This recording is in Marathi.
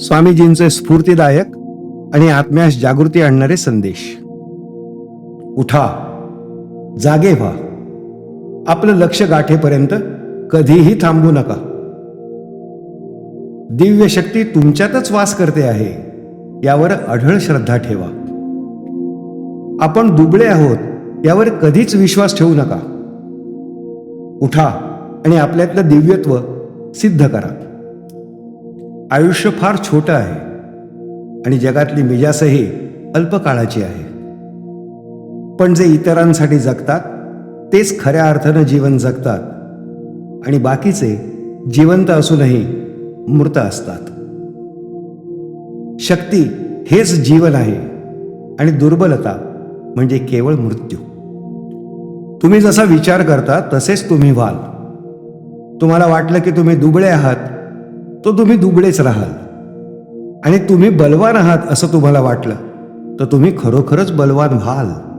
स्वामीजींचे स्फूर्तीदायक आणि आत्म्यास जागृती आणणारे संदेश. उठा जागे व्हा. आपलं लक्ष गाठेपर्यंत कधीही थांबू नका. दिव्य शक्ती तुमच्यातच वास करते आहे यावर अढळ श्रद्धा ठेवा. आपण दुबळे आहोत यावर कधीच विश्वास ठेवू नका. उठा आणि आपल्यातलं दिव्यत्व सिद्ध करा. आयुष्य फार छोटं आहे आणि जगातली मिजासही अल्पकाळाची आहे. पण जे इतरांसाठी जगतात तेच खऱ्या अर्थानं जीवन जगतात आणि बाकीचे जिवंत असूनही मृत असतात. शक्ती हेच जीवन आहे आणि दुर्बलता म्हणजे केवळ मृत्यू. तुम्ही जसा विचार करता तसेच तुम्ही व्हाल. तुम्हाला वाटलं की तुम्ही दुबळे आहात तो तुम्ही दुबळेच राहाल. आणि तुम्ही बलवान आहात असं तुम्हाला वाटलं तर तुम्ही खरोखरच बलवान व्हाल.